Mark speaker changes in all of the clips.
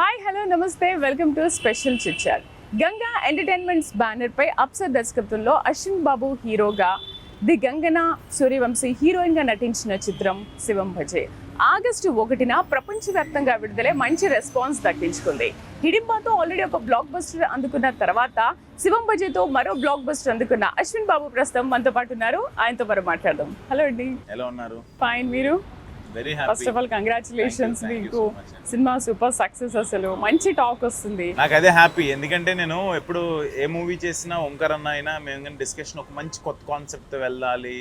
Speaker 1: Hi hello namaste. Welcome to special chitchat Ganga entertainments banner పై అప్సర్ దర్శకత్వంలో అశ్విన్ బాబు హీరోగా the గంగన Suryavanshi హీరోయిన్గా నటించిన చిత్రం శివం భజే ఆగస్టు ఒకటిన ప్రపంచవ్యాప్తంగా విడుదలై మంచి రెస్పాన్స్ దక్కించుకుంది. హిడింబాతో ఆల్రెడీ ఒక బ్లాక్ బస్టర్ అందుకున్న తర్వాత శివం భజేతో మరో బ్లాక్ బస్టర్ అందుకున్న అశ్విన్ బాబు ప్రస్తుతం మనతో పాటు ఉన్నారు. ఆయనతో మనం మాట్లాడదాం. హలో అండి.
Speaker 2: ఎలా ఉన్నారు?
Speaker 1: ఫైన్ మీరు? ఫస్ట్ ఆఫ్ ఆల్ కంగ్రాచులేషన్స్ మీకు. సినిమా సూపర్ సక్సెస్ అసలు. మంచి టాక్ వస్తుంది.
Speaker 2: నాకు అదే హ్యాపీ ఎందుకంటే నేను ఎప్పుడు ఏ మూవీ చేసినా ఓంకార్ అన్న అయినా మేము డిస్కషన్ ఒక మంచి కొత్త కాన్సెప్ట్ వెళ్ళాలి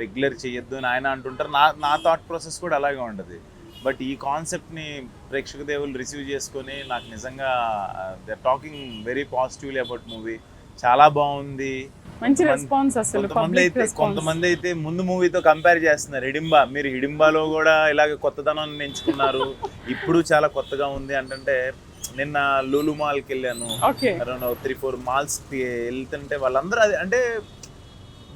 Speaker 2: రెగ్యులర్ చేయొద్దు అని ఆయన అంటుంటారు. నా నా థాట్ ప్రాసెస్ కూడా అలాగే ఉండదు బట్ ఈ కాన్సెప్ట్ని ప్రేక్షక దేవులు రిసీవ్ చేసుకొని నాకు నిజంగా they talking very positively about movie చాలా బాగుంది.
Speaker 1: మంచి రెస్పాన్స్ అసలు
Speaker 2: కొంతమంది
Speaker 1: పబ్లిక్
Speaker 2: అయితే
Speaker 1: రెస్పాన్స్
Speaker 2: కొంతమంది అయితే ముందు మూవీతో కంపేర్ చేస్తున్నారు. హిడింబా మీరు హిడింబాలో కూడా ఇలాగ కొత్తదనాన్ని ఎంచుకున్నారు. ఇప్పుడు చాలా కొత్తగా ఉంది అంటే నిన్న లూలు మాల్కి వెళ్ళాను. అరౌండ్ త్రీ ఫోర్ మాల్స్ వెళ్తుంటే వాళ్ళందరూ అది అంటే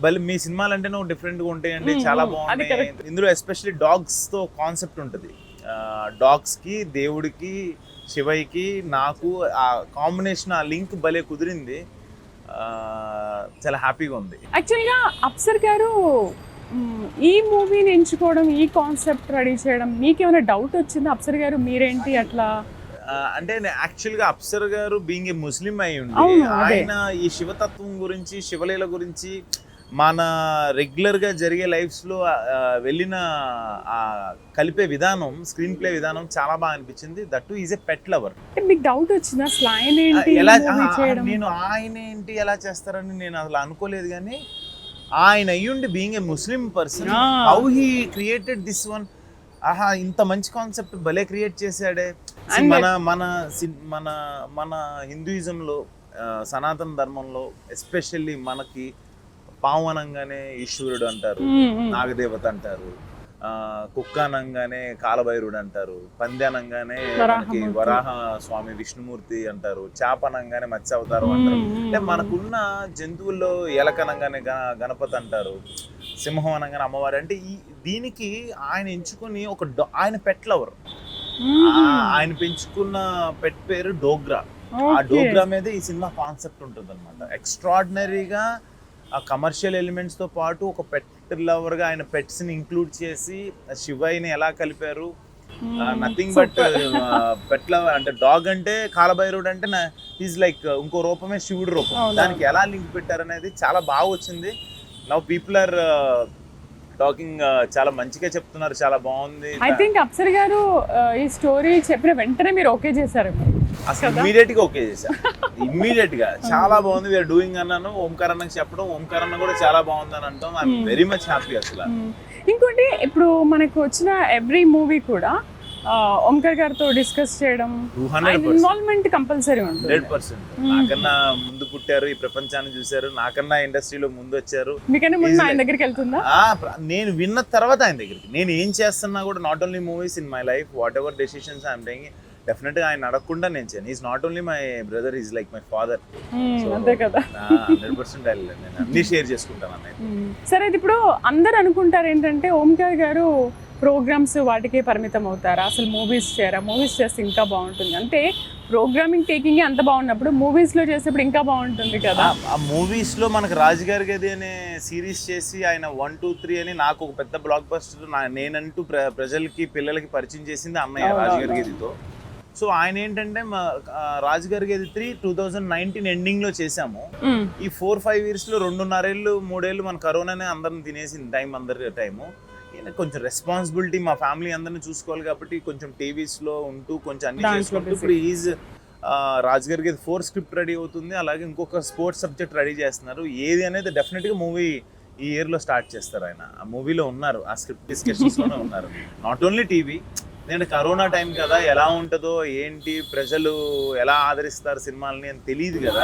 Speaker 2: బలి మీ సినిమాలు అంటేనే డిఫరెంట్గా ఉంటాయండి చాలా బాగుంటాయి. ఇందులో ఎస్పెషల్లీ డాగ్స్తో కాన్సెప్ట్ ఉంటుంది. డాగ్స్కి దేవుడికి శివయ్యకి నాకు ఆ కాంబినేషన్ ఆ లింక్ భలే కుదిరింది. చాలా హ్యాపీగా ఉంది.
Speaker 1: యాక్చువల్గా అప్సర్ గారు ఈ మూవీని ఎంచుకోవడం ఈ కాన్సెప్ట్ రెడీ చేయడం మీకేమైనా డౌట్ వచ్చిందా? అప్సర్ గారు మీరేంటి అట్లా?
Speaker 2: అంటే యాక్చువల్గా అప్సర్ గారు బీయింగ్ ఏ ముస్లిం అయి ఉండి. ఆయన ఈ శివతత్వం గురించి శివలీల గురించి మన రెగ్యులర్గా జరిగే లైఫ్స్లో ఆ, వెళ్ళిన ఆ కలిపే విధానం స్క్రీన్ ప్లే విధానం చాలా బాగా అనిపించింది. That is a pet lover.
Speaker 1: మీకు డౌట్ వచ్చిందా? అసలు ఆయన ఏంటి?
Speaker 2: ఎలా నేను ఆయన ఏంటి? ఎలా చేస్తారని నేను అసలు అనుకోలేదు కానీ ఆయన అయ్యుండి being a Muslim person. How he created this one ఆహా ఇంత మంచి కాన్సెప్ట్ భలే క్రియేట్ చేశాడే. మన మన మన మన హిందూయిజంలో సనాతన ధర్మంలో ఎస్పెషల్లీ మనకి పాము అనగానే ఈశ్వరుడు అంటారు. నాగదేవత అంటారు ఆ, కుక్క అనగానే కాలభైరుడు అంటారు పంది అనగానే మనకి. వరాహ స్వామి విష్ణుమూర్తి అంటారు చేప అనగానే మత్స్య అవతారం అంటారు అంటే. మనకున్న జంతువుల్లో ఎలక అనగానే గణ- గణపతి అంటారు సింహం అనగానే అమ్మవారు అంటే ఈ దీనికి ఆయన ఎంచుకుని ఒక ఆయన పెట్ లవర్
Speaker 1: మ్మ్.
Speaker 2: ఆయన పెంచుకున్న పెట్ పేరు డోగ్రా ఆ. డోగ్రా మీద ఈ సినిమా కాన్సెప్ట్ ఉంటుంది అనమాట ఎక్స్ట్రాడినరీగా ఆ కమర్షియల్ ఎలిమెంట్స్తో పాటు ఒక పెట్ లవర్గా ఆయన పెట్స్ని ఇంక్లూడ్ చేసి శివయ్యని ఎలా కలిపారు. Nothing but
Speaker 1: Super.
Speaker 2: పెట్ల అంటే డాగ్ అంటే కాలభైరుడు అంటే ఈజ్ లైక్ ఇంకో రూపమే శివుడు రూపం. దానికి ఎలా లింక్ పెట్టారనేది చాలా బాగా వచ్చింది నవ్ పీపుల్ ఆర్ టాకింగ్ చాలా మంచిగా చెప్తున్నారు చాలా బాగుంది.
Speaker 1: ఐ థింక్ అప్సర్ గారు ఈ స్టోరీ చెప్పిన వెంటనే మీరు ఓకే చేశారు.
Speaker 2: అసలు
Speaker 1: కదా?
Speaker 2: ఇమ్మీడియట్గా ఓకే చేశా. ఇమ్మీడియట్గా చాలా బాగుంది వీఆర్ డూయింగ్ అన్నాను. ఓంకార్ అన్నకి చెప్పడం ఓంకార్ అన్న కూడా చాలా బాగుంది అని అంటాం. I'm
Speaker 1: Hmm.
Speaker 2: Very much happy అసలు.
Speaker 1: మ్మ్. ఇంకోటి ఇప్పుడు మనకు వచ్చిన ఎవ్రీ మూవీ కూడా ఓంకర్ గారితో డిస్కస్ చేయడం ఇన్వాల్వ్మెంట్ కంపల్సరీ ఉంటుంది.
Speaker 2: Hundred percent. నాకన్నా ముందు పుట్టారు ఈ ప్రపంచాన్ని చూశారు నాకన్నా ఇండస్ట్రీలో ముందు వచ్చారు.
Speaker 1: మీకన్నా ముందు ఆయన దగ్గరికి వెళ్తుందా?
Speaker 2: నేను విన్న తర్వాత ఆయన దగ్గరికి. నేను ఏం చేస్తున్నా కూడా not only movies in my life whatever decisions I'm taking డెఫినెట్గా ఆయన అడగకుండా నేను చేయను. Is not only my brother is like my father
Speaker 1: అంతే కదా.
Speaker 2: హండ్రెడ్ పర్సెంట్ నేను అన్ని షేర్ చేసుకుంటాను అన్నయ్య
Speaker 1: మ్మ్. సరే ఇప్పుడు అందరు అనుకుంటారు ఏంటంటే ఓంకార్ గారు ప్రోగ్రామ్స్ వాటికే పరిమితం అవుతారా అసలు మూవీస్ చేయరా? మూవీస్ చేస్తే ఇంకా బాగుంటుంది. అంటే ప్రోగ్రామింగ్ టేకింగ్ అంత బాగున్నప్పుడు మూవీస్లో చేసేప్పుడు ఇంకా బాగుంటుంది కదా.
Speaker 2: ఆ- మూవీస్లో మనకు రాజుగారి గది అనే సిరీస్ చేసి ఆయన వన్ టూ త్రీ అని నాకు ఒక పెద్ద బ్లాక్ బస్టర్ నేనంటూ ప్ర ప్రజలకి పిల్లలకి పరిచయం చేసింది అన్నయ్య రాజుగారి. గదితో. సో ఆయన ఏంటంటే Rajugari Gadhi three two thousand nineteen ఎండింగ్లో చేసాము. ఈ ఫోర్ ఫైవ్ ఇయర్స్లో రెండున్నరేళ్ళు మూడేళ్ళు మన కరోనానే అందరిని తినేసింది టైం అందరి టైము. కొంచెం రెస్పాన్సిబిలిటీ మా ఫ్యామిలీ అందరిని చూసుకోవాలి కాబట్టి కొంచెం టీవీస్లో ఉంటూ కొంచెం అన్ని చేసుకుంటూ. ఇప్పుడు ఈజ్ రాజుగారికి ఫోర్ స్క్రిప్ట్ రెడీ అవుతుంది. అలాగే ఇంకొక స్పోర్ట్స్ సబ్జెక్ట్ రెడీ చేస్తున్నారు. ఏది అనేది డెఫినెట్గా మూవీ ఈ ఇయర్లో స్టార్ట్ చేస్తారు ఆయన. ఆ మూవీలో ఉన్నారు. ఆ స్క్రిప్ట్ డిస్కషన్స్లోనే ఉన్నారు. నాట్ ఓన్లీ టీవీ నేను కరోనా టైం కదా ఎలా ఉంటుందో ఏంటి ప్రజలు ఎలా ఆదరిస్తారు సినిమాలని అని తెలియదు కదా.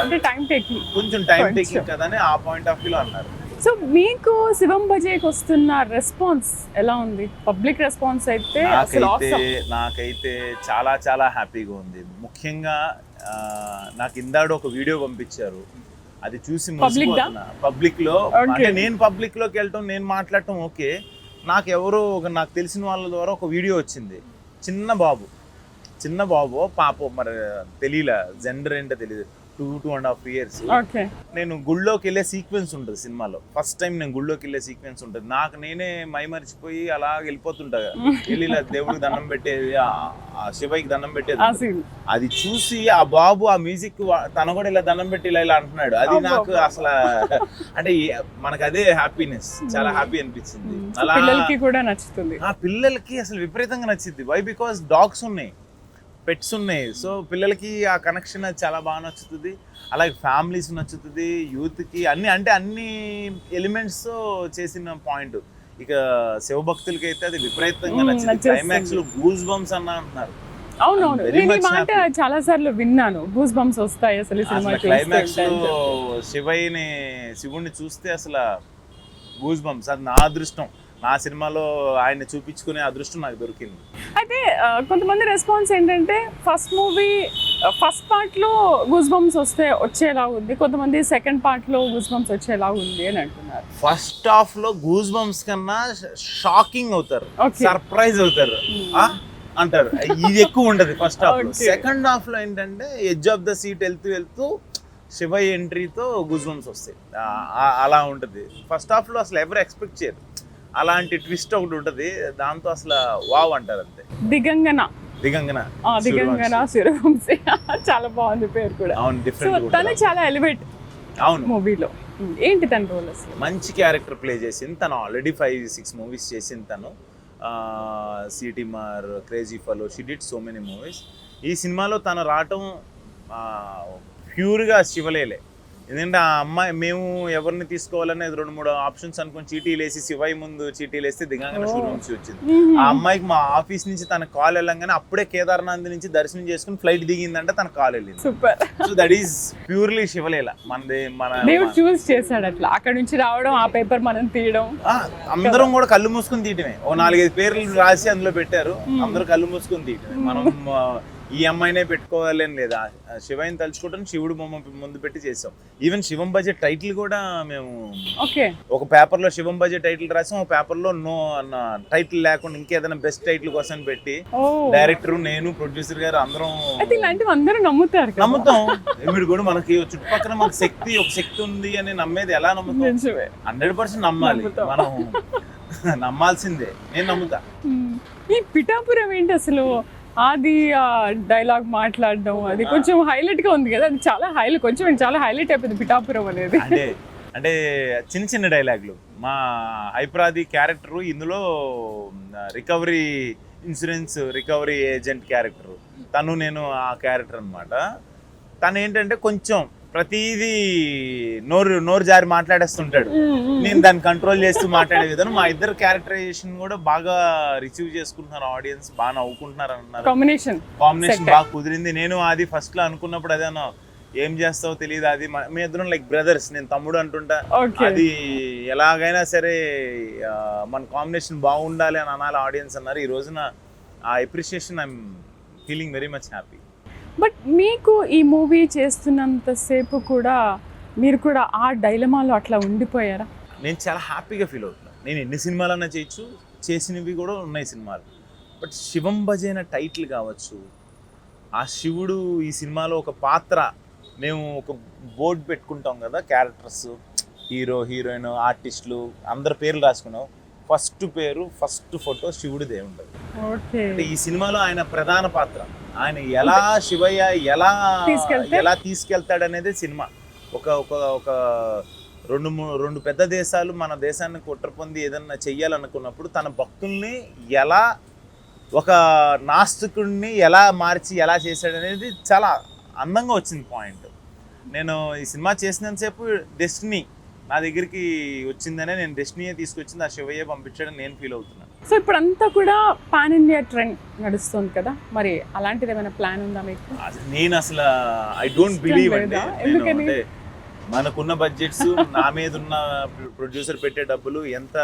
Speaker 2: కొంచెం టైం. టేకింగ్ కదా అని ఆ పాయింట్ ఆఫ్ వ్యూలో అన్నారు.
Speaker 1: సో మీకు శివం బజేకి వస్తున్న రెస్పాన్స్ ఎలా ఉంది? పబ్లిక్ రెస్పాన్స్ అయితే
Speaker 2: నాకైతే. నాకైతే చాలా చాలా హ్యాపీగా ఉంది. ముఖ్యంగా నాకు ఇందాడు ఒక వీడియో పంపించారు. అది చూసి?
Speaker 1: పబ్లిక్లో.
Speaker 2: అంటే నేను పబ్లిక్లోకి వెళ్ళటం నేను మాట్లాడటం ఓకే. నాకు ఎవరో ఒక నాకు తెలిసిన వాళ్ళ ద్వారా ఒక వీడియో వచ్చింది. చిన్న బాబు. చిన్న బాబు పాప మరి తెలియలే. జెండర్ ఏంటో తెలియదు two two and half years. నేను గుళ్ళోకి వెళ్ళే సీక్వెన్స్ ఉంటుంది సినిమాలో. ఫస్ట్ టైం నేను గుళ్ళోకి వెళ్ళే సీక్వెన్స్ ఉంటుంది. నాకు నేనే మై మర్చిపోయి అలా వెళ్ళిపోతుంటా. వెళ్ళి ఇలా దేవుడికి దండం పెట్టేది ఆ- శివయ్యకి దండం పెట్టేది అది చూసి ఆ బాబు ఆ మ్యూజిక్ తన కూడా ఇలా దండం పెట్టి ఇలా ఇలా అంటున్నాడు. అది. నాకు అసలు అంటే మనకు అదే హ్యాపీనెస్ చాలా హ్యాపీ అనిపించింది అలా
Speaker 1: పిల్లలకి కూడా నచ్చుతుంది.
Speaker 2: ఆ పిల్లలకి అసలు విపరీతంగా నచ్చింది వై బికాస్ డాగ్స్ ఉన్నాయి. పెట్స్ ఉన్నాయి. సో పిల్లలకి ఆ కనెక్షన్ అది చాలా బాగా నచ్చుతుంది. అలాగే ఫ్యామిలీస్ నచ్చుతుంది యూత్కి అన్ని అంటే అన్ని ఎలిమెంట్స్ చేసిన పాయింట్ ఇక శివభక్తులకి అయితే అది విపరీతంగా నచ్చింది. క్లైమాక్స్లో గూస్ బంప్స్ అన్న అంటున్నారు.
Speaker 1: అవునవును. నేను ఈ మాట. చాలా సార్లు విన్నాను. గూస్ బంప్స్ వస్తాయి అసలు సినిమా
Speaker 2: క్లైమాక్స్లో శివయ్యని శివుణ్ణి చూస్తే అసలు గూస్ బంప్స్ అది నా అదృష్టం. నా సినిమాలో ఆయన్ని చూపించుకునే అదృష్టం నాకు దొరికింది.
Speaker 1: అయితే ఆ, కొంతమంది రెస్పాన్స్ ఏంటంటే ఫస్ట్ మూవీ ఫస్ట్ పార్ట్లో గూస్ బంప్స్ వస్తే వచ్చేలా ఉంది. కొంతమంది సెకండ్ పార్ట్లో గూస్ బంప్స్ వచ్చేలా ఉంది అని అంటున్నారు.
Speaker 2: ఫస్ట్ హాఫ్లో బంప్స్ కన్నా షాకింగ్ అవుతారు. సర్ప్రైజ్ అవుతారు. ఆ? అంటారు. ఇది ఎక్కువ ఉంటది ఫస్ట్ హాఫ్. సెకండ్ హాఫ్లో ఏంటంటే ఎడ్జ్ ఆఫ్ ద సీట్ వెళ్తూ వెళ్తూ శివ ఎంట్రీతో గూస్ బంప్స్ వస్తాయి. ఆ- ఆ- అలా ఉంటది. ఫస్ట్ హాఫ్లో అసలు ఎవరు ఎక్స్పెక్ట్ చేయరు. అలాంటి ట్విస్ట్ ఒకటి ఉంటది. దాంతో అసలు వావ్ అంటారు అంతే.
Speaker 1: దిగంగన.
Speaker 2: దిగంగన.
Speaker 1: దిగంగన సూర్యవంశీ చాలా బాగుంది పేరు కూడా.
Speaker 2: అవును డిఫరెంట్
Speaker 1: తను చాలా ఎలివేట్
Speaker 2: అవును.
Speaker 1: మూవీలో. ఏంటి తన రోల్ అసలు?
Speaker 2: మంచి క్యారెక్టర్ ప్లే చేసింది. తను ఆల్రెడీ ఫైవ్ సిక్స్ మూవీస్ చేసింది తను. Seetimaarr crazy fellow she did so many movies ఈ సినిమాలో తను రావటం ప్యూర్గా శివలేలే. ఎందుకంటే ఆ అమ్మాయి మేము ఎవరిని తీసుకోవాలనేది రెండు మూడు ఆప్షన్స్ అనుకుని చీటీలు వేసి శివయ్య ముందు చీటీలు వేస్తే దిగంగానే. సూర్యవంశీ వచ్చింది. ఆ అమ్మాయికి మా ఆఫీస్ నుంచి తన కాల్ వెళ్ళంగానే అప్పుడే కేదార్నాథ్ నుంచి దర్శనం చేసుకుని ఫ్లైట్ దిగిందంటే తన కాల్ వెళ్ళింది.
Speaker 1: Super.
Speaker 2: So that is purely Shivaleela. మనది మన
Speaker 1: దేవుడు చూస్ చేశాడు అట్లా. అక్కడ నుంచి రావడం ఆ పేపర్ మనం తీయడం.
Speaker 2: అందరం కూడా కళ్ళు మూసుకుని తీయటమే. ఓ నాలుగైదు పేర్లు రాసి అందులో పెట్టారు. అందరూ కళ్ళు మూసుకుని తీయటమే. మనం ఈ అమ్మాయినే పెట్టుకోవాలి అని లేదా. ఆ, శివయ్యని తలుచుకోవడం శివుడు బొమ్మ ముందు పెట్టి చేసాం ఈవెన్ శివం బడ్జెట్ టైటిల్ కూడా మేము
Speaker 1: ఓకే.
Speaker 2: ఒక పేపర్లో శివం బడ్జెట్ టైటిల్ రాసాం ఒక పేపర్లో నో అన్న టైటిల్ లేకుండా ఇంకేదైనా బెస్ట్ టైటిల్ కోసం పెట్టి డైరెక్టర్ నేను ప్రొడ్యూసర్ గారు అందరం
Speaker 1: ఇలాంటివి అందరూ నమ్ముతారు.
Speaker 2: నమ్ముతాం. మీరు కూడా మనకి చుట్టుపక్కల మనకి శక్తి ఒక శక్తి ఉంది అని నమ్మేది ఎలా నమ్ముతాం? హండ్రెడ్ పర్సెంట్ నమ్మాలి. మనం నమ్మాల్సిందే. నేను నమ్ముతా.
Speaker 1: మ్మ్. ఈ పిఠాపురం ఏంటి అసలు? అది డైలాగ్ మాట్లాడడం అది కొంచెం హైలైట్గా ఉంది కదా. అది చాలా హైలైట్ కొంచెం చాలా హైలైట్ అయిపోయింది పిఠాపురం అనేది.
Speaker 2: అంటే అంటే చిన్న చిన్న డైలాగ్లు మా హైప్రాది క్యారెక్టర్ ఇందులో recovery insurance recovery agent character తను నేను ఆ క్యారెక్టర్ అన్నమాట. తను ఏంటంటే కొంచెం ప్రతిదీ నోరు నోరు జారి మాట్లాడేస్తుంటాడు. నేను దాన్ని కంట్రోల్ చేస్తూ మాట్లాడే విధానం మా ఇద్దరు క్యారెక్టరైజేషన్ కూడా బాగా రిసీవ్ చేసుకుంటున్నారు ఆడియన్స్ బాగా నవ్వుకుంటున్నారు అన్నారు
Speaker 1: కాంబినేషన్
Speaker 2: కాంబినేషన్. బాగా కుదిరింది. నేను అది ఫస్ట్లో అనుకున్నప్పుడు అదేనో ఏం చేస్తావో తెలియదు అది మ- ఇద్దరం లైక్ బ్రదర్స్ నేను తమ్ముడు అంటుంటా. అది ఎలాగైనా సరే మన కాంబినేషన్ బాగుండాలి అని అనాలి ఆడియన్స్ అన్నారు. ఈ రోజున ఆ appreciation I'm feeling very much happy
Speaker 1: but మీకు ఈ మూవీ చేస్తున్నంతసేపు కూడా మీరు కూడా ఆ డైలమాలో అట్లా ఉండిపోయారా?
Speaker 2: నేను చాలా హ్యాపీగా ఫీల్ అవుతున్నాను నేను ఎన్ని సినిమాలన్నా చేయొచ్చు చేసినవి కూడా ఉన్నాయి సినిమాలు. బట్ శివం భజైన టైటిల్ కావచ్చు ఆ శివుడు ఈ సినిమాలో ఒక పాత్ర మేము ఒక బోర్డు పెట్టుకుంటాం కదా క్యారెక్టర్స్ హీరో హీరోయిన్ ఆర్టిస్టులు అందరి పేర్లు రాసుకున్నాం. ఫస్ట్ పేరు ఫస్ట్ ఫోటో శివుడిదే ఉంటుంది అంటే ఈ సినిమాలో ఆయన ప్రధాన పాత్ర. ఆయన ఎలా శివయ్య ఎలా? ఎలా తీసుకెళ్తాడు అనేది సినిమా. ఒక ఒక ఒక రెండు రెండు పెద్ద దేశాలు మన దేశాన్ని కుట్ర పొంది ఏదన్నా చెయ్యాలనుకున్నప్పుడు తన భక్తుల్ని ఎలా ఒక నాస్తికుడిని ఎలా మార్చి ఎలా చేశాడు అనేది చాలా అందంగా వచ్చింది పాయింట్. నేను ఈ సినిమా చేసినంతసేపు డెస్టినీ నా దగ్గరికి వచ్చిందనే నేను డెస్టినీయే తీసుకొచ్చింది ఆ శివయ్య పంపించాడని నేను ఫీల్ అవుతున్నాను.
Speaker 1: సో ఇప్పుడు అంతా కూడా పాన్ ఇండియా ట్రెండ్ నడుస్తుంది కదా మరి అలాంటిది ఏమైనా ప్లాన్ ఉందా మీకు?
Speaker 2: నేను అసలు ఐ డోంట్ బిలీవ్? అంటే మనకున్న బడ్జెట్స్ నా మీద ఉన్న ప్రొడ్యూసర్ పెట్టే డబ్బులు ఎంత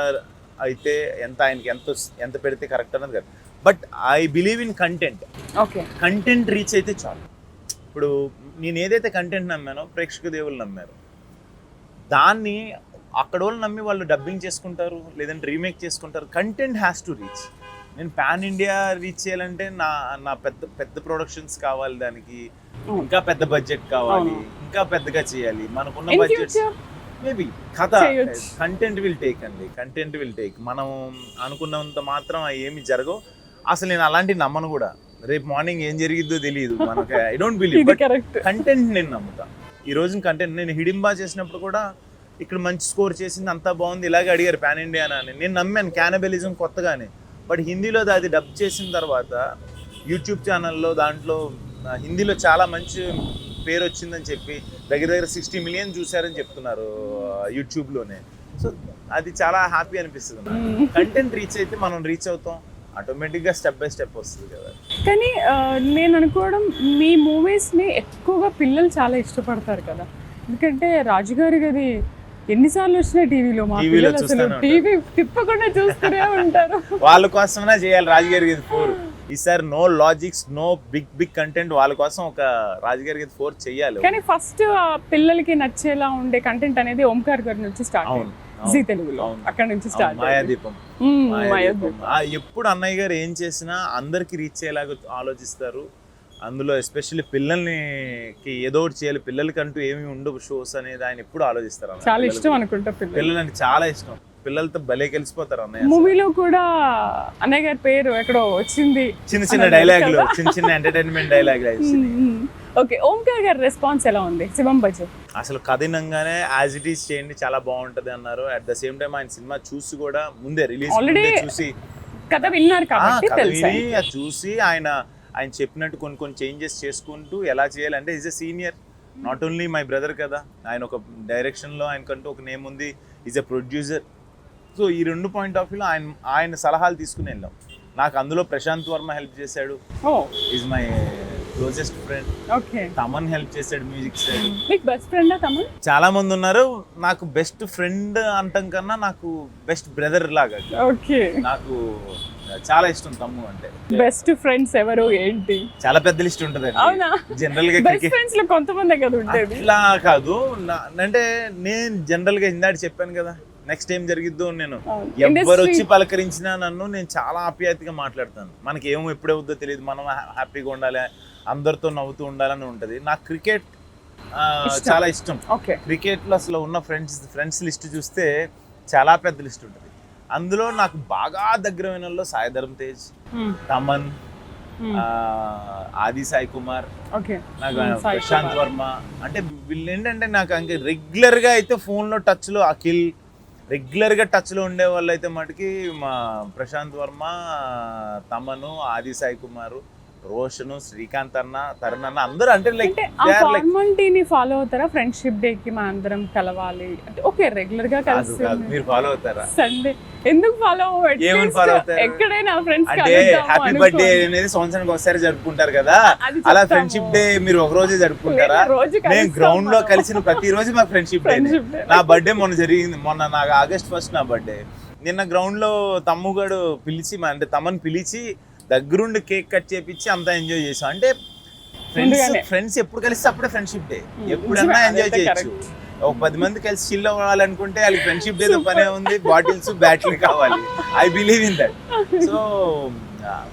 Speaker 2: అయితే ఎంత ఆయనకి ఎంత ఎంత పెడితే కరెక్ట్ అన్నది కాదు. But I believe in content
Speaker 1: okay.
Speaker 2: Content reach అయితే చాలు. ఇప్పుడు నేను ఏదైతే కంటెంట్ నమ్మానో ప్రేక్షక దేవుళ్ళు నమ్మారు. దాన్ని అక్కడ వాళ్ళు నమ్మి వాళ్ళు డబ్బింగ్ చేసుకుంటారు లేదంటే రీమేక్ చేసుకుంటారు. కంటెంట్ హ్యాస్ టు రీచ్ నేను పాన్ ఇండియా రీచ్ చేయాలంటే నా నా పెద్ద పెద్ద ప్రొడక్షన్స్ కావాలి దానికి. ఇంకా పెద్ద బడ్జెట్ కావాలి. ఇంకా పెద్దగా చేయాలి. మనకున్న బడ్జెట్ మేబీ కథ. కంటెంట్ విల్ టేక్ అండి. కంటెంట్ విల్ టేక్ మనం అనుకున్నంత మాత్రం ఏమి జరగవు. అసలు నేను అలాంటి నమ్మను కూడా. రేపు మార్నింగ్ ఏం జరిగిద్దో తెలియదు మనకి. ఐ డోంట్ బిలీవ్ కంటెంట్ నేను నమ్ముతా. ఈ రోజున కంటెంట్ నేను హిడింబా చేసినప్పుడు కూడా ఇక్కడ మంచి స్కోర్ చేసింది అంతా బాగుంది ఇలాగే అడిగారు పాన్ ఇండియా అని. నేను నమ్మాను క్యానబెలిజం కొత్తగానే. బట్ హిందీలో అది డబ్ చేసిన తర్వాత యూట్యూబ్ ఛానల్లో దాంట్లో హిందీలో చాలా మంచి పేరు వచ్చిందని చెప్పి దగ్గర దగ్గర సిక్స్టీ మిలియన్ చూశారని చెప్తున్నారు యూట్యూబ్లోనే. సో అది చాలా హ్యాపీ అనిపిస్తుంది. కంటెంట్ రీచ్ అయితే మనం రీచ్ అవుతాం. ఆటోమేటిక్గా స్టెప్ బై స్టెప్ వస్తుంది కదా.
Speaker 1: కానీ నేను అనుకోవడం మీ మూవీస్ని ఎక్కువగా పిల్లలు చాలా ఇష్టపడతారు కదా. ఎందుకంటే రాజుగారి గది ఎన్నిసార్లు వచ్చినా టీవీలో మా
Speaker 2: టీవీలో
Speaker 1: పిల్లలు అసలు. టీవీ తిప్పకుండా చూస్తూనే ఉంటారు.
Speaker 2: వాళ్ళ కోసమైనా చేయాలి రాజుగారి గది ఫోర్ ఈసారి no logics no big big content వాళ్ళ కోసం ఒక రాజుగారి గది ఫోర్ చెయ్యాలి
Speaker 1: కానీ ఫస్ట్ పిల్లలకి నచ్చేలా ఉండే కంటెంట్ అనేది ఓంకార్ గారి నుంచి స్టార్ట్
Speaker 2: అవును.
Speaker 1: జీ తెలుగులో. అక్కడ నుంచి స్టార్ట్
Speaker 2: మాయాదీపం. ఎప్పుడు అన్నయ్య గారు ఏం చేసినా అందరికి రీచ్ అయ్యేలాగా ఆలోచిస్తారు. అందులో ఎస్పెషల్లీ పిల్లల్ని ఏదో ఒకటి చేయాలి. పిల్లలకంటూ ఏమి ఉండవు షోస్ అనేది ఆయన ఎప్పుడు ఆలోచిస్తారు.
Speaker 1: చాలా. ఇష్టం అనుకుంటా పిల్లలు
Speaker 2: పిల్లలంటే చాలా ఇష్టం. పిల్లలతో భలే కలిసిపోతారు అన్నయ్య.
Speaker 1: మూవీలో కూడా అన్నయ్య గారి పేరు ఎక్కడో వచ్చింది.
Speaker 2: చిన్న చిన్న డైలాగులు. చిన్న చిన్న ఎంటర్టైన్మెంట్ డైలాగులు
Speaker 1: ఓకే ఓంకార్ గారి రెస్పాన్స్ ఎలా ఉంది? శివం బజే.
Speaker 2: అసలు కథినంగానే యాజ్ ఇట్ ఈస్ చేయండి చాలా బాగుంటది అన్నారు. అట్ ద సేమ్ టైం ఆయన సినిమా చూసి కూడా ముందే రిలీజ్ చూసి.
Speaker 1: కథ విన్నారు కాబట్టి తెలుసు?
Speaker 2: చూసి ఆయన ఆయన చెప్పినట్టు కొన్ని కొన్ని చేంజెస్ చేసుకుంటూ ఎలా చేయాలంటే is a senior not only my brother కదా ఆయన ఒక డైరెక్షన్లో ఆయనకంటూ ఒక నేమ్ ఉంది. ఈజ్ ఎ ప్రొడ్యూసర్ సో ఈ రెండు పాయింట్ ఆఫ్ వ్యూలో ఆయన ఆయన సలహాలు తీసుకుని వెళ్ళాం. నాకు అందులో ప్రశాంత్ వర్మ హెల్ప్ చేశాడు. Is my closest friend
Speaker 1: okay.
Speaker 2: Thaman help చేశాడు మ్యూజిక్ సైడ్
Speaker 1: మీకు బెస్ట్ ఫ్రెండా తమ్ముడు
Speaker 2: చాలా మంది ఉన్నారు. నాకు బెస్ట్ ఫ్రెండ్ అంటాం కన్నా నాకు బెస్ట్ బ్రదర్ లాగా.
Speaker 1: ఓకే.
Speaker 2: నాకు చాలా ఇష్టం తమ్ము అంటే.
Speaker 1: బెస్ట్ ఫ్రెండ్స్ ఎవరు ఏంటి?
Speaker 2: చాలా పెద్ద లిస్ట్ ఉంటుంది
Speaker 1: అవునా?
Speaker 2: జనరల్గా
Speaker 1: బెస్ట్ ఫ్రెండ్స్లో కొంతమంది కదా ఉండేది.
Speaker 2: అట్లా కాదు. అంటే నేను జనరల్గా ఇందాక చెప్పాను కదా. నెక్స్ట్ ఏం జరిగిద్దో నేను. ఎవరు వచ్చి పలకరించినా నన్ను నేను చాలా ఆప్యాయతగా మాట్లాడతాను. మనకి ఏమో ఎప్పుడవుద్దో తెలియదు. మనం హ్యా- హ్యాపీగా ఉండాలి అందరితో నవ్వుతూ ఉండాలని ఉంటది. నాకు క్రికెట్. చాలా ఇష్టం.
Speaker 1: ఓకే.
Speaker 2: క్రికెట్లో అసలు ఉన్న ఫ్రెండ్స్ ఫ్రెండ్స్ లిస్ట్ చూస్తే చాలా పెద్ద లిస్ట్ ఉంటుంది. అందులో నాకు బాగా దగ్గరమైన వాళ్ళు సాయి ధరమ్ తేజ్ తమన్ ఆ, ఆది సాయి కుమార్
Speaker 1: ఓకే.
Speaker 2: నాకు
Speaker 1: Hmm,
Speaker 2: ప్రశాంత్. వర్మ. అంటే వీళ్ళు ఏంటంటే నాకు ఇంకా రెగ్యులర్గా అయితే ఫోన్లో టచ్లో అఖిల్ రెగ్యులర్గా ఉండే వాళ్ళు అయితే మటుకి మా ప్రశాంత్ వర్మ తమను ఆది సాయి కుమార్ రోషను శ్రీకాంత్ అన్న తరుణ్ అన్న అందరూ అంటే లైక్
Speaker 1: ఫార్మాలిటీని ఫాలో అవుతారా? ఫ్రెండ్షిప్ డే కి మన అందరం కలవాలి. అంటే ఓకే
Speaker 2: రెగ్యులర్గా
Speaker 1: కలిసి
Speaker 2: మీరు ఫాలో అవుతారా?
Speaker 1: సండే ఎందుకు ఫాలో
Speaker 2: ఏమని follow అవుతారు?
Speaker 1: ఎక్కడైనా ఫ్రెండ్స్
Speaker 2: అంటే హ్యాపీ బర్త్డే అనేది సంవత్సరానికి ఒకసారి జరుపుకుంటారు కదా. అలా ఫ్రెండ్షిప్ డే మీరు ఒక రోజే జరుపుకుంటారా? మేము గ్రౌండ్లో కలిసిన ప్రతి రోజు మాకు ఫ్రెండ్షిప్ డే నా. బర్త్డే మొన్న జరిగింది. మొన్న నాకు ఆగస్ట్ ఫస్ట్ నా బర్త్డే నిన్న గ్రౌండ్లో తమ్ముగాడు పిలిచి మా- అంటే తమని పిలిచి దగ్గరుండి కేక్ కట్ చేపించి అంతా ఎంజాయ్ చేసాం అంటే ఫ్రెండ్స్. ఫ్రెండ్స్ ఎప్పుడు కలిస్తే అప్పుడే ఫ్రెండ్షిప్ డే. ఎప్పుడన్నా ఎంజాయ్ చేయొచ్చు. ఒక పది మంది కలిసి చిల్ అవ్వాలనుకుంటే వాళ్ళకి ఫ్రెండ్షిప్ డే పనే ఉంది బాటిల్స్ బ్యాటరీ కావాలి. I believe in that so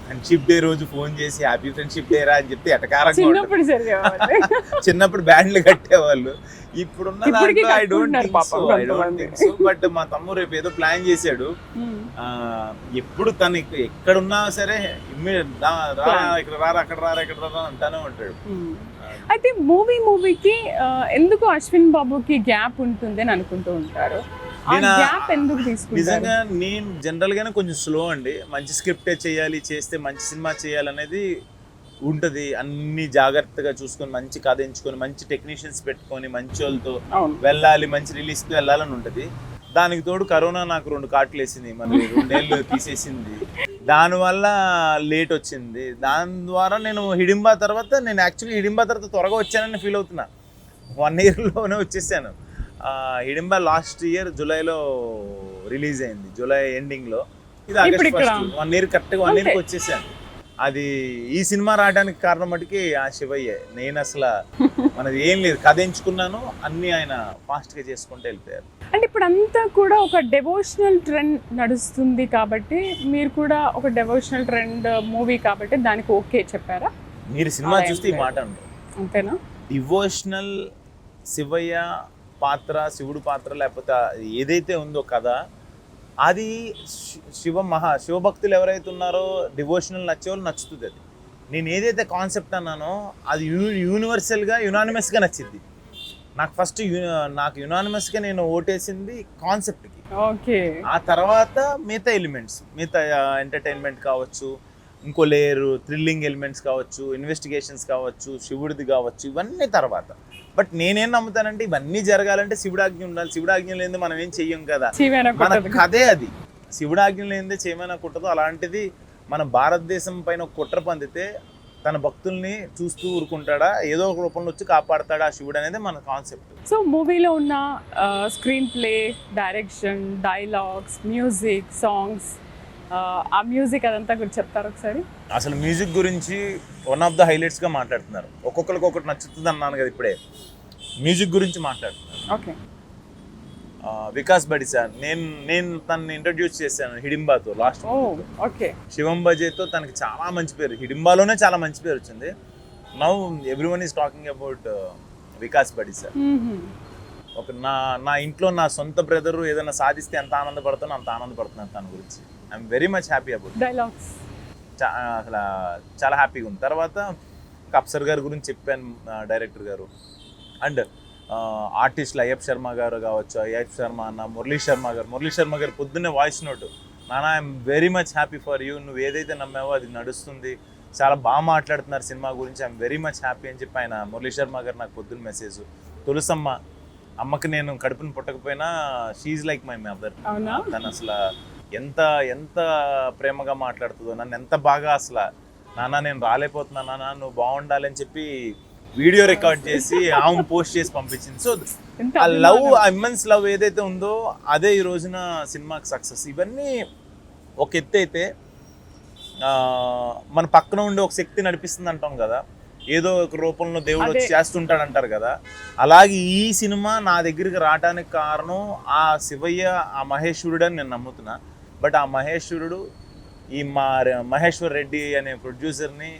Speaker 2: friendship day రోజు ఫోన్ చేసి హ్యాపీ ఫ్రెండ్షిప్ డే రా అని చెప్తే ఎటకారంగా.
Speaker 1: చిన్నప్పుడు
Speaker 2: బ్యాండ్లు కట్టేవాళ్ళు ఇప్పుడున్న ఐ డోంట్
Speaker 1: పాపం కొంతమంది.
Speaker 2: బట్ మా తమ్ముడు రేపు ఏదో ప్లాన్ చేశాడు ఎప్పుడు తను ఎక్కడున్నా సరే రా రా. ఇక్కడ రారా అక్కడ రారా ఇక్కడ రారా అంటానే ఉంటాడు.
Speaker 1: అయితే మూవీ మూవీకి ఎందుకు అశ్విన్ బాబుకి గ్యాప్ ఉంటుంది అని అనుకుంటూ ఉంటారు
Speaker 2: నిజంగా నేను జనరల్ గానే కొంచెం స్లో అండి. మంచి స్క్రిప్టే చేయాలి చేస్తే మంచి సినిమా చేయాలనేది ఉంటది. అన్ని జాగ్రత్తగా చూసుకొని మంచి కథ ఎంచుకొని మంచి టెక్నీషియన్స్ పెట్టుకొని మంచి వాళ్ళతో వెళ్ళాలి మంచి రిలీజ్తో వెళ్ళాలని ఉంటది. దానికి తోడు కరోనా నాకు రెండు కాట్లు వేసింది మరి రెండేళ్ళు తీసేసింది. దానివల్ల లేట్ వచ్చింది. దాని ద్వారా నేను హిడింబా తర్వాత నేను యాక్చువల్లీ హిడింబా తర్వాత త్వరగా వచ్చానని ఫీల్ అవుతున్నా. వన్ ఇయర్లోనే వచ్చేసాను. హిడింబా లాస్ట్ ఇయర్ జూలైలో రిలీజ్ అయింది. జూలై ఎండింగ్లో. ఇది ఆగస్ట్. ఫస్ట్. వన్ ఇయర్ కరెక్ట్గా వన్
Speaker 1: అంతే.
Speaker 2: ఇయర్కి వచ్చేసాను. అది ఈ సినిమా రావడానికి కారణం మటుకి ఆ శివయ్యే. నేను అసలు మనది ఏం లేదు. కథ ఎంచుకున్నాను అన్ని ఆయన ఫాస్ట్గా చేసుకుంటూ వెళ్ళిపోయారు.
Speaker 1: అంటే ఇప్పుడు అంతా కూడా ఒక డెవోషనల్ ట్రెండ్ నడుస్తుంది కాబట్టి మీరు కూడా ఒక డెవోషనల్ ట్రెండ్ మూవీ కాబట్టి దానికి ఓకే చెప్పారా?
Speaker 2: మీరు సినిమా చూస్తే ఈ. మాట
Speaker 1: అంతేనా?
Speaker 2: డివోషనల్ శివయ్య పాత్ర శివుడు పాత్ర లేకపోతే ఏదైతే ఉందో కథ అది శివ మహా శివభక్తులు ఎవరైతే ఉన్నారో డివోషనల్ నచ్చేవాళ్ళు నచ్చుతుంది అది. నేను ఏదైతే కాన్సెప్ట్ అన్నానో అది యూ యూనివర్సల్గా యునానిమస్గా నచ్చింది. నాకు ఫస్ట్ నాకు యునానిమస్గా నేను ఓటేసింది కాన్సెప్ట్కి
Speaker 1: ఓకే.
Speaker 2: ఆ తర్వాత మిగతా ఎలిమెంట్స్ మిగతా ఎంటర్టైన్మెంట్ కావచ్చు ఇంకో లేయర్ థ్రిల్లింగ్ ఎలిమెంట్స్ కావచ్చు ఇన్వెస్టిగేషన్స్ కావచ్చు శివుడిది కావచ్చు ఇవన్నీ తర్వాత. బట్ నేనేం నమ్ముతానంటే ఇవన్నీ జరగాలంటే శివుడు ఆజ్ఞ ఉండాలి. శివుడు ఆజ్ఞ లేనిదే మనం ఏం చెయ్యం కదా? మన. కథే అది. శివుడు ఆజ్ఞ లేనిదే చేయమైనా కుట్టదు. అలాంటిది మన భారతదేశం పైన ఒక కుట్ర పొందితే తన భక్తుల్ని చూస్తూ ఊరుకుంటాడా? ఏదో ఒక రూపంలో వచ్చి కాపాడతాడా శివుడు అనేది మన కాన్సెప్ట్
Speaker 1: సో మూవీలో ఉన్న screenplay direction dialogues music songs ఆ మ్యూజిక్ అదంతా గురించి చెప్తారు ఒకసారి?
Speaker 2: అసలు మ్యూజిక్ గురించి వన్ ఆఫ్ ద హైలైట్స్గా మాట్లాడుతున్నారు. ఒక్కొక్కరికి ఒకటి నచ్చుతుంది అన్నాను కదా ఇప్పుడే. మ్యూజిక్ గురించి మాట్లాడుతున్నారు.
Speaker 1: ఓకే
Speaker 2: వికాస్ బడి సార్ నేను నేను తనని ఇంట్రడ్యూస్ చేశాను హిడింబాతో లాస్ట్
Speaker 1: ఓకే
Speaker 2: శివం బజేతో తనకి చాలా మంచి పేరు హిడింబాలోనే చాలా మంచి పేరు వచ్చింది. Now everyone is talking about Vikas Badi sir. ఒక నా నా ఇంట్లో నా సొంత బ్రదర్ ఏదైనా సాధిస్తే ఎంత ఆనందపడతానో అంత ఆనందపడుతున్నాను తన గురించి. I'm very much happy about
Speaker 1: dialogues
Speaker 2: అసలు చాలా హ్యాపీగా ఉంది. తర్వాత ఇంకా అప్సర్ గారి గురించి చెప్పాను డైరెక్టర్ గారు. అండ్ ఆర్టిస్టులు అయ్యప్ శర్మ గారు కావచ్చు అయ్యప్ శర్మ అన్న మురళీ శర్మ గారు. మురళీ శర్మ గారు పొద్దున్నే వాయిస్ నోట్ నాన్న I'm very much happy for you నువ్వు ఏదైతే నమ్మావో అది నడుస్తుంది. చాలా బాగా మాట్లాడుతున్నారు సినిమా గురించి. ఐఎమ్ వెరీ మచ్ హ్యాపీ అని చెప్పి ఆయన మురళీ శర్మ గారు నాకు పొద్దున్న మెసేజ్ తులసమ్మ అమ్మకి నేను కడుపుని పుట్టకపోయినా షీజ్ లైక్ మై మదర్ తను అసలు ఎంత ఎంత ప్రేమగా మాట్లాడుతుందో నన్ను ఎంత బాగా అసలు నాన్న నేను రాలేకపోతున్నా నాన్న నువ్వు బాగుండాలి అని చెప్పి వీడియో రికార్డ్ చేసి ఆమె పోస్ట్ చేసి పంపించింది. సో ఆ లవ్. ఆ ఇమ్మెన్స్ లవ్ ఏదైతే ఉందో అదే ఈ రోజున సినిమాకి సక్సెస్ ఇవన్నీ ఒక ఎత్తు అయితే మన పక్కన ఉండి ఒక శక్తి నడిపిస్తుంది అంటాం కదా. ఏదో ఒక రూపంలో దేవుడు వచ్చి. చేస్తుంటాడు అంటారు కదా. అలాగే ఈ సినిమా నా దగ్గరికి రావడానికి కారణం ఆ శివయ్య ఆ మహేశ్వరుడు అని నేను నమ్ముతున్నా. బట్ ఆ మహేశ్వరుడు ఈ మా మహేశ్వర్ రెడ్డి అనే ప్రొడ్యూసర్ని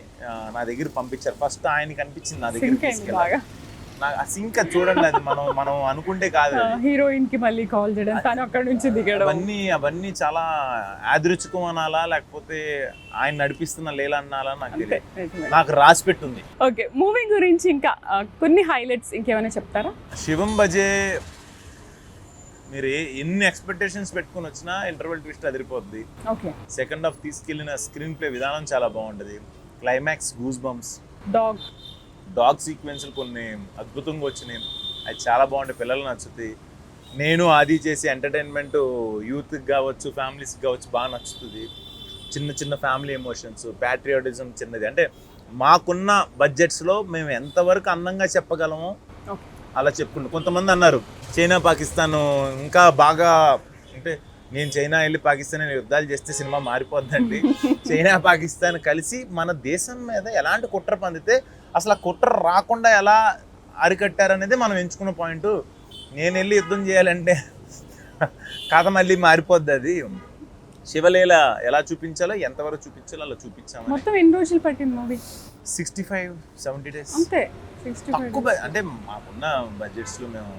Speaker 2: నా దగ్గర పంపించారు. ఫస్ట్ ఆయన కనిపించింది నా దగ్గర నాకు ఆ సింక్ చూడండి అది మనం మనం అనుకుంటే కాదు.
Speaker 1: హీరోయిన్కి మళ్ళీ కాల్ చేయడం తను అక్కడ నుంచి దిగడం.
Speaker 2: అవన్నీ అవన్నీ చాలా యాదృచ్ఛికం అనాలా లేకపోతే ఆయన నడిపిస్తున్న లేలా అనాలా నాకు తెలియదు. నాకు రాసి పెట్టుంది.
Speaker 1: ఓకే మూవీ గురించి ఇంకా కొన్ని హైలైట్స్ ఇంకేమైనా చెప్తారా?
Speaker 2: శివం బజే మీరు ఎన్ని ఎక్స్పెక్టేషన్స్ పెట్టుకొని వచ్చినా ఇంటర్వెల్ ట్విస్ట్ అదిరిపోద్ది. సెకండ్ హాఫ్ తీసుకెళ్ళిన స్క్రీన్ ప్లే విధానం చాలా బాగుంటది. Climax goosebumps
Speaker 1: dog
Speaker 2: dog సీక్వెన్స్లు కొన్ని అద్భుతంగా వచ్చినాయి. అది చాలా బాగుంటాయి పిల్లలు నచ్చుతాయి. నేను అది చేసి ఎంటర్టైన్మెంట్ యూత్కి కావచ్చు ఫ్యామిలీస్కి కావచ్చు బాగా నచ్చుతుంది. చిన్న చిన్న ఫ్యామిలీ ఎమోషన్స్ ప్యాట్రియాటిజం చిన్నది. అంటే మాకున్న బడ్జెట్స్లో మేము ఎంతవరకు అందంగా చెప్పగలమో అలా చెప్పుకుంటాం కొంతమంది అన్నారు చైనా పాకిస్తాన్ ఇంకా బాగా అంటే నేను చైనా వెళ్ళి పాకిస్తాన్ యుద్ధాలు చేస్తే సినిమా మారిపోద్దండి. చైనా పాకిస్తాన్ కలిసి మన దేశం మీద ఎలాంటి కుట్ర పొందితే అసలు ఆ కుట్ర రాకుండా ఎలా అరికట్టారనేది మనం ఎంచుకున్న పాయింట్ నేను వెళ్ళి యుద్ధం చేయాలంటే కథ మళ్ళీ మారిపోద్ది అది. శివలీల ఎలా చూపించాలో ఎంతవరకు చూపించాలో అలా చూపించామని.
Speaker 1: మొత్తం ఎన్ని రోజులు పట్టింది movie?
Speaker 2: Sixty five seventy days
Speaker 1: అంతే సిక్స్టీ
Speaker 2: తక్కువ అంటే మాకున్న బడ్జెట్స్లో మేము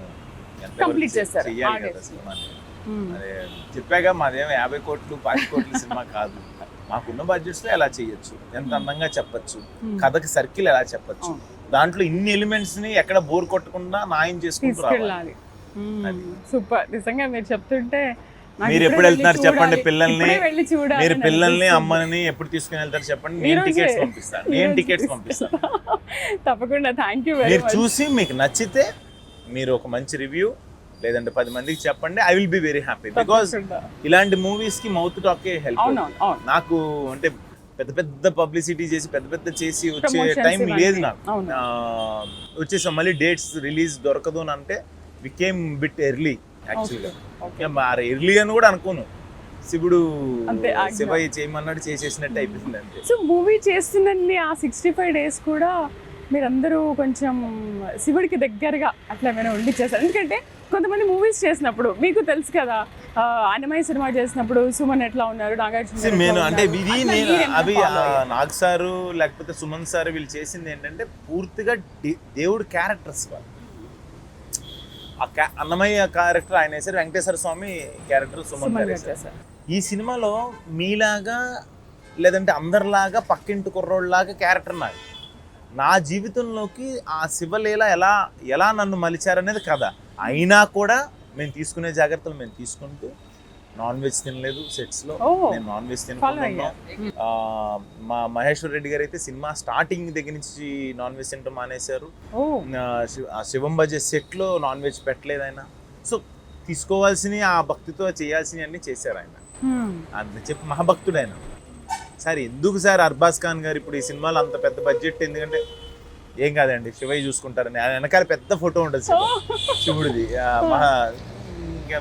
Speaker 1: చేశారు.
Speaker 2: చెయ్యాలి
Speaker 1: ఆ
Speaker 2: కదా. సినిమాని. అదే చెప్పాగా మాదేం యాభై కోట్లు పాతి కోట్ల సినిమా కాదు. మాకున్న బడ్జెట్స్లో ఎలా చేయొచ్చు ఎంత అందంగా చెప్పొచ్చు? కథకి సర్కిల్ ఎలా చెప్పొచ్చు. దాంట్లో ఇన్ని ఎలిమెంట్స్ని ఎక్కడ బోర్ కొట్టకుండా న్యాయం చేసుకుంటూ రావాలి.
Speaker 1: సూపర్. నిజంగా మీరు చెప్తుంటే
Speaker 2: మీరు ఎప్పుడు వెళ్తున్నారు చెప్పండి. పిల్లల్ని? మీరు పిల్లల్ని. అమ్మని ఎప్పుడు తీసుకుని వెళ్తారు చెప్పండి? నేను. టికెట్స్ పంపిస్తాను. నేను టికెట్స్ పంపిస్తాను.
Speaker 1: తప్పకుండా. థ్యాంక్ యూ
Speaker 2: మీరు చూసి మీకు నచ్చితే మీరు ఒక మంచి రివ్యూ లేదంటే పది మందికి చెప్పండి. I will be very happy because ఇలాంటి మూవీస్కి మౌత్ టాకే హెల్ప్ నాకు అంటే పెద్ద పెద్ద పబ్లిసిటీ చేసి పెద్ద పెద్ద చేసి వచ్చే టైం. లేదు నాకు. వచ్చేసాం. మళ్ళీ డేట్స్ రిలీజ్ దొరకదు అని అంటే వికేమ్ బిట్ ఎర్లీ యాక్చువల్గా మరి ఎర్లీ అని కూడా అనుకోను శివుడు. శివయ్య చేయమన్నాడు చేసేసినట్టు అయిపోయింది అంతే
Speaker 1: సో మూవీ చేస్తున్నన్ని ఆ సిక్స్టీ ఫైవ్ డేస్ కూడా మీరందరూ కొంచెం శివుడికి దగ్గరగా అట్లా ఏమైనా ఉండి చేస్తారు ఎందుకంటే కొంతమంది మూవీస్ చేసినప్పుడు మీకు తెలుసు కదా అన్నమయ్య సినిమా చేసినప్పుడు సుమన్ ఎట్లా ఉన్నారు నాగార్జున గారు
Speaker 2: నేను అంటే? ఇది నేను అవి? నాగ్ సారు లేకపోతే సుమన్ సార్ వీళ్ళు చేసింది ఏంటంటే పూర్తిగా దేవుడు క్యారెక్టర్స్ వాళ్ళు అన్నమయ్య క్యారెక్టర్ ఆయన వేసారు వెంకటేశ్వర స్వామి క్యారెక్టర్ సుమన్ గారు ఈ సినిమాలో మీలాగా లేదంటే అందరిలాగా పక్కింటి కుర్రోళ్ళలాగా క్యారెక్టర్ నాది. నా జీవితంలోకి ఆ శివలీల ఎలా ఎలా నన్ను మలిచారనేది కథ. అయినా కూడా మేము తీసుకునే జాగ్రత్తలు మేము తీసుకుంటూ నాన్ వెజ్ తినలేదు
Speaker 1: సెట్స్లో
Speaker 2: నేను నాన్ వెజ్ తినకుండా మా మహేశ్వర్ రెడ్డి గారు అయితే సినిమా స్టార్టింగ్ దగ్గర నుంచి నాన్ వెజ్ తినడం మానేశారు. శివ- బజే సెట్లో నాన్ వెజ్ పెట్టలేదు ఆయన. సో తీసుకోవాల్సిన ఆ భక్తితో చేయాల్సినవి అన్ని చేశారు ఆయన. అని చెప్పి మహాభక్తుడు ఆయన సార్ ఎందుకు సార్ అర్బాజ్ ఖాన్ గారు ఇప్పుడు ఈ సినిమాలో అంత పెద్ద బడ్జెట్? ఎందుకంటే ఏం కాదండి శివయ్య చూసుకుంటారని. ఆయన వెనకాల పెద్ద ఫోటో ఉంటుంది శివుడిది. మహా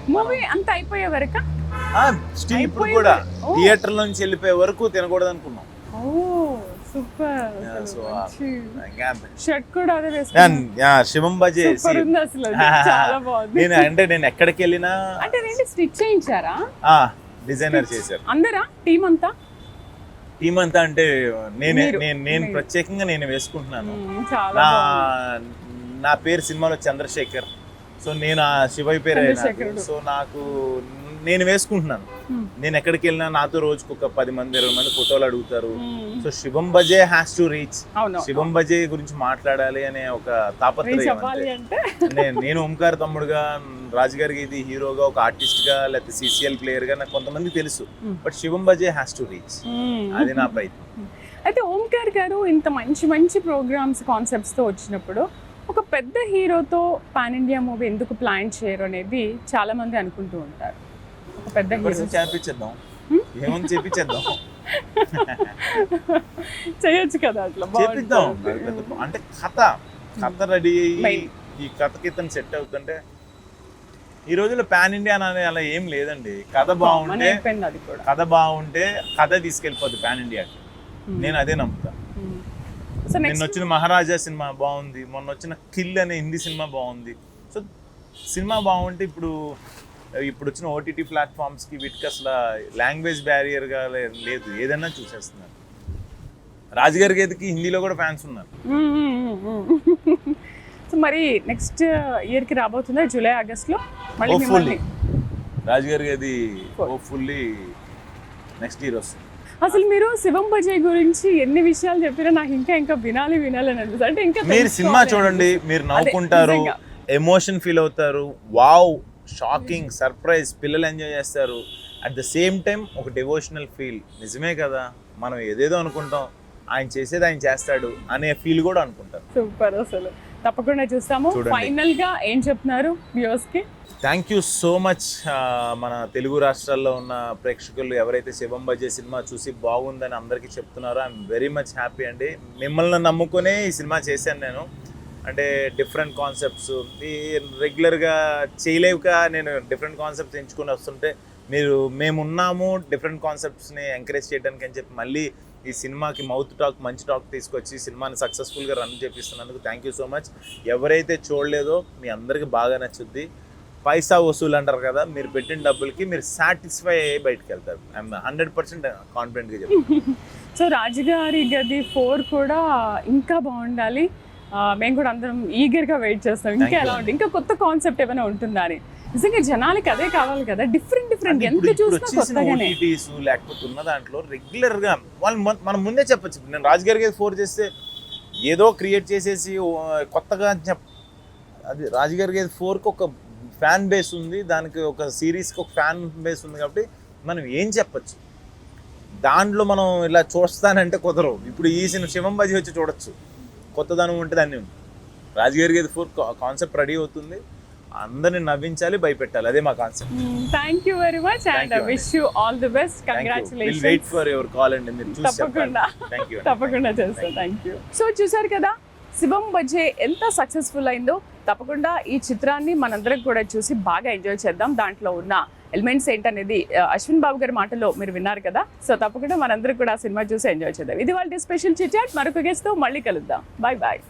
Speaker 1: మూవీ అంత అయిపోయే వరకు?
Speaker 2: స్టిల్ ఇప్పుడు. కూడా. థియేటర్ నుంచి వెళ్ళిపోయే వరకు తినకూడదు అనుకున్నాం
Speaker 1: సూపర్.
Speaker 2: Yeah, so, ఇంకా
Speaker 1: షర్ట్ కూడా అదే
Speaker 2: యా,
Speaker 1: వేసుకున్నాను
Speaker 2: yeah, Shivam Baje
Speaker 1: super
Speaker 2: see,
Speaker 1: ఉంది అసలు అది. చాలా బాగుంది.
Speaker 2: నేను అంటే నేను ఎక్కడికి వెళ్ళినా
Speaker 1: అంటే స్టిచ్ చేయించారా?
Speaker 2: డిజైనర్ చేశారు.
Speaker 1: అందరా? టీం అంతా?
Speaker 2: టీమ్ అంతా అంటే నేనే నేను నేను. ప్రత్యేకంగా నేను వేసుకుంటున్నాను. నా. నా పేరు సినిమాలో చంద్రశేఖర్. సో నేను ఆ శివయ్య పేరు. సో నాకు నేను వేసుకుంటున్నాను. నేను ఎక్కడికి వెళ్ళినా నాతో రోజుకు ఒక పది మంది ఇరవై మంది ఫోటోలు అడుగుతారు. So Shivam Baje has to reach Shivam Baje గురించి మాట్లాడాలి అనే ఒక తాపత్రయం నేను నేను ఓంకార్ తమ్ముడుగా రాజుగారికి ఇది హీరోగా ఒక ఆర్టిస్ట్గా లేకపోతే సిసిఎల్ ప్లేయర్గా నాకు కొంతమంది తెలుసు. But Shivam Baje has to reach. అది నా ప్రయత్నం.
Speaker 1: అయితే ఓంకార్ గారు ఇంత మంచి మంచి ప్రోగ్రామ్స్ కాన్సెప్ట్స్తో వచ్చినప్పుడు ఒక పెద్ద హీరోతో పాన్ ఇండియా మూవీ ఎందుకు ప్లాన్ చేయరు అనేది చాలా మంది అనుకుంటూ ఉంటారు. ఒక పెద్ద హీరో.
Speaker 2: చేపించేద్దాం? ఏమని చేపించేద్దాం
Speaker 1: చేయొచ్చు కదా అట్లా.
Speaker 2: చేపిద్దాం అంటే కథ. కథ రెడీ. అయ్యి ఈ కథకి ఇతను సెట్ అవుతుంటే ఈ రోజుల్లో పాన్ ఇండియా అనేది అలా ఏం లేదండి. కథ బాగుంటే కథ బాగుంటే కథ తీసుకెళ్ళిపోద్ది పాన్ ఇండియాకి. నేను అదే నమ్ముతా. నిన్న వచ్చిన మహారాజా సినిమా బాగుంది. మొన్న వచ్చిన కిల్ అనే హిందీ సినిమా బాగుంది. సో సినిమా బాగుంటే ఇప్పుడు ఇప్పుడు వచ్చిన ఓటీటీ ప్లాట్ఫామ్స్కి వీటికి అసలు లాంగ్వేజ్ బ్యారియర్గా లేదు. ఏదన్నా చూసేస్తున్నారు. రాజుగారి గేదెకి హిందీలో కూడా ఫ్యాన్స్ ఉన్నారు.
Speaker 1: సో మరి నెక్స్ట్ ఇయర్కి రాబోతుందా? జూలై ఆగస్ట్లో? మళ్ళీ. మిమ్మల్ని
Speaker 2: రాజుగారి గది హోప్ఫుల్లీ నెక్స్ట్ ఇయర్ వస్తుంది.
Speaker 1: అసలు మీరు శివం బజయ్ గురించి ఎన్ని విషయాలు చెప్పినా నాకు ఇంకా ఇంకా వినాలి వినాలి అని అంటే ఇంకా
Speaker 2: మీరు సినిమా చూడండి. మీరు నవ్వుకుంటారు. ఎమోషన్ ఫీల్ అవుతారు. వావ్! షాకింగ్ సర్ప్రైజ్ పిల్లలు ఎంజాయ్ చేస్తారు. అట్ ద సేమ్ టైం ఒక డివోషనల్ ఫీల్ నిజమే కదా? మనం ఏదేదో అనుకుంటాం. ఆయన చేసేది ఆయన చేస్తాడు అనే ఫీల్ కూడా అనుకుంటారు.
Speaker 1: సూపర్ అసలు. తప్పకుండా చూస్తాము. ఫైనల్గా ఏం చెప్తున్నారు వ్యూవర్స్కి?
Speaker 2: థ్యాంక్ యూ సో మచ్ మన తెలుగు రాష్ట్రాల్లో ఉన్న ప్రేక్షకులు. ఎవరైతే శివం బజే సినిమా చూసి బాగుందని అందరికీ చెప్తున్నారో ఐఎమ్ వెరీ మచ్ హ్యాపీ అండి. మిమ్మల్ని నమ్ముకునే ఈ సినిమా చేశాను నేను. అంటే డిఫరెంట్ కాన్సెప్ట్స్ ఈ రెగ్యులర్గా చేయలేక నేను డిఫరెంట్ కాన్సెప్ట్స్ ఎంచుకొని వస్తుంటే మీరు మేము ఉన్నాము డిఫరెంట్ కాన్సెప్ట్స్ని ఎంకరేజ్ చేయడానికి అని చెప్పి మళ్ళీ ఈ సినిమాకి మౌత్ టాక్ మంచి టాక్ తీసుకొచ్చి సినిమాని సక్సెస్ఫుల్గా రన్ చేపిస్తున్నందుకు థ్యాంక్ యూ సో మచ్ ఎవరైతే చూడలేదో మీ అందరికీ బాగా నచ్చుద్ది. పైసా వసూలు అంటారు కదా మీరు పెట్టిన డబ్బులకి మీరు సాటిస్ఫై అయ్యి బయటకు వెళ్తారు ఐఎమ్ హండ్రెడ్ పర్సెంట్ కాన్ఫిడెంట్గా చెప్తాను
Speaker 1: సో రాజుగారి గది ఫోర్ కూడా ఇంకా బాగుండాలి. మేము కూడా అందరం ఈగర్గా వెయిట్ చేస్తాం. ఇంకా ఎలా. ఉంటుంది ఇంకా కొత్త కాన్సెప్ట్ ఏమైనా ఉంటుందా అని. నిజంగా జనాలకి అదే కావాలి కదా. డిఫరెంట్ డిఫరెంట్ ఎంత చూసినా కొత్తగానే.
Speaker 2: లేకపోతే ఉన్న దాంట్లో రెగ్యులర్గా వాళ్ళు మన- ముందే చెప్పొచ్చు. నేను రాజుగారికి ఫోర్ చేస్తే ఏదో క్రియేట్ చేసేసి కొత్తగా చెప్ అది రాజుగారికి ఫోర్కి ఒక ఫ్యాన్ బేస్ ఉంది. దానికి ఒక సిరీస్కి ఒక ఫ్యాన్ బేస్ ఉంది కాబట్టి మనం ఏం చెప్పొచ్చు? దాంట్లో మనం ఇలా చూస్తానంటే కుదరవు. ఇప్పుడు ఈ సినిమా శివం బజీ వచ్చి చూడొచ్చు. కొత్తదనం ఉంటే దాన్ని రాజుగారి గది ఫోర్ కాన్సెప్ట్ రెడీ అవుతుంది. అందరిని నవ్వించాలి భయపెట్టాలి. అదే మా concept.
Speaker 1: Thank you very much and. Wish you all the best
Speaker 2: will wait for your call అండి మీరు చూసి
Speaker 1: తప్పకుండా. తప్పకుండా చేస్తాను థ్యాంక్ యూ సో చూసారు కదా శివం బజ్జే ఎంత సక్సెస్ఫుల్ అయిందో తప్పకుండా ఈ చిత్రాన్ని మనందరం కూడా చూసి బాగా ఎంజాయ్ చేద్దాం. దాంట్లో ఉన్న ఎలిమెంట్స్ ఏంటనేది అశ్విన్ బాబు గారి మాటలో మీరు విన్నారు కదా. సో తప్పకుండా మనందరూ కూడా ఆ సినిమా చూసి ఎంజాయ్ చేద్దాం. ఇది వాళ్ళ స్పెషల్ చిట్ మరొక గెస్ట్తో మళ్ళీ కలుద్దాం. Bye bye